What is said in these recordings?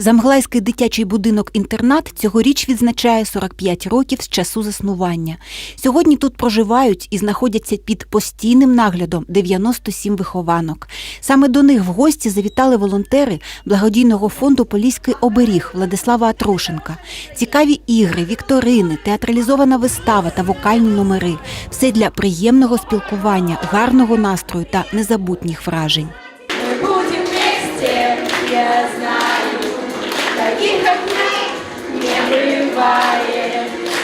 Замглайський дитячий будинок-інтернат цьогоріч відзначає 45 років з часу заснування. Сьогодні тут проживають і знаходяться під постійним наглядом 97 вихованок. Саме до них в гості завітали волонтери благодійного фонду Поліський оберіг Владислава Атрошенка. Цікаві ігри, вікторини, театралізована вистава та вокальні номери все для приємного спілкування, гарного настрою та незабутніх вражень.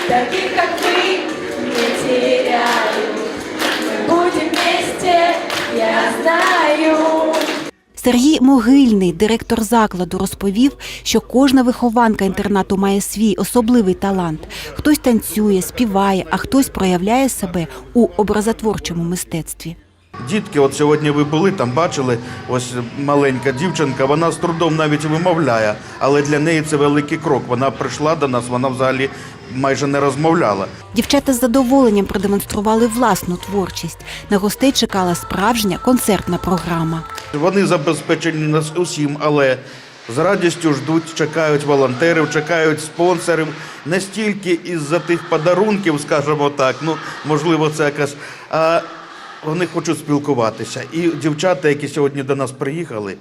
Таких как вы не теряю. Мы будем вместе, я знаю. Сергій Могильний, директор закладу, розповів, що кожна вихованка інтернату має свій особливий талант. Хтось танцює, співає, а хтось проявляє себе у образотворчому мистецтві. Дітки, от сьогодні ви були там, бачили, ось маленька дівчинка, вона з трудом навіть вимовляє, але для неї це великий крок. Вона прийшла до нас, вона взагалі майже не розмовляла. Дівчата з задоволенням продемонстрували власну творчість. На гостей чекала справжня концертна програма. Вони забезпечені нас усім, але з радістю ждуть, чекають волонтерів, чекають спонсорів. Не стільки із-за тих подарунків, скажімо так, ну можливо, це якась. А вони хочуть спілкуватися. І дівчата, які сьогодні до нас приїхали,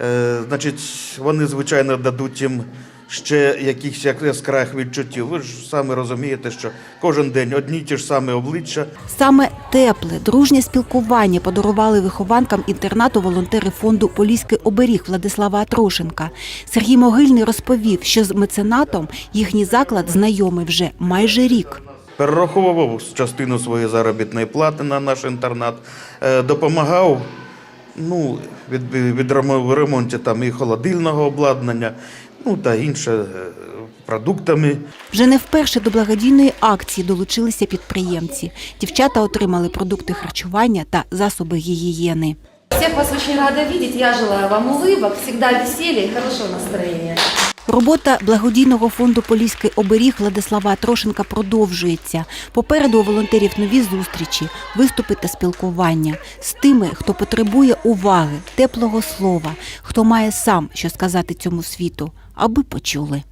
е, значить, вони, звичайно, дадуть їм ще якихось як- яскравих відчуттів. Ви ж самі розумієте, що кожен день одні ті ж самі обличчя. Саме тепле, дружнє спілкування подарували вихованкам інтернату волонтери фонду Поліський оберіг Владислава Атрошенка. Сергій Могильний розповів, що з меценатом їхній заклад знайомий вже майже рік. Перераховував частину своєї заробітної плати на наш інтернат, е, допомагав ну, від, від ремонті там і холодильного обладнання, ну та інше е, продуктами. Вже не вперше до благодійної акції долучилися підприємці. Дівчата отримали продукти харчування та засоби гігієни. Всех вас очень рада видеть. Я желаю вам улыбок, всегда веселья и хорошего настроения. Робота благодійного фонду Поліський оберіг Владислава Трошенка продовжується. Попереду у волонтерів нові зустрічі, виступи та спілкування з тими, хто потребує уваги, теплого слова, хто має сам що сказати цьому світу, аби почули.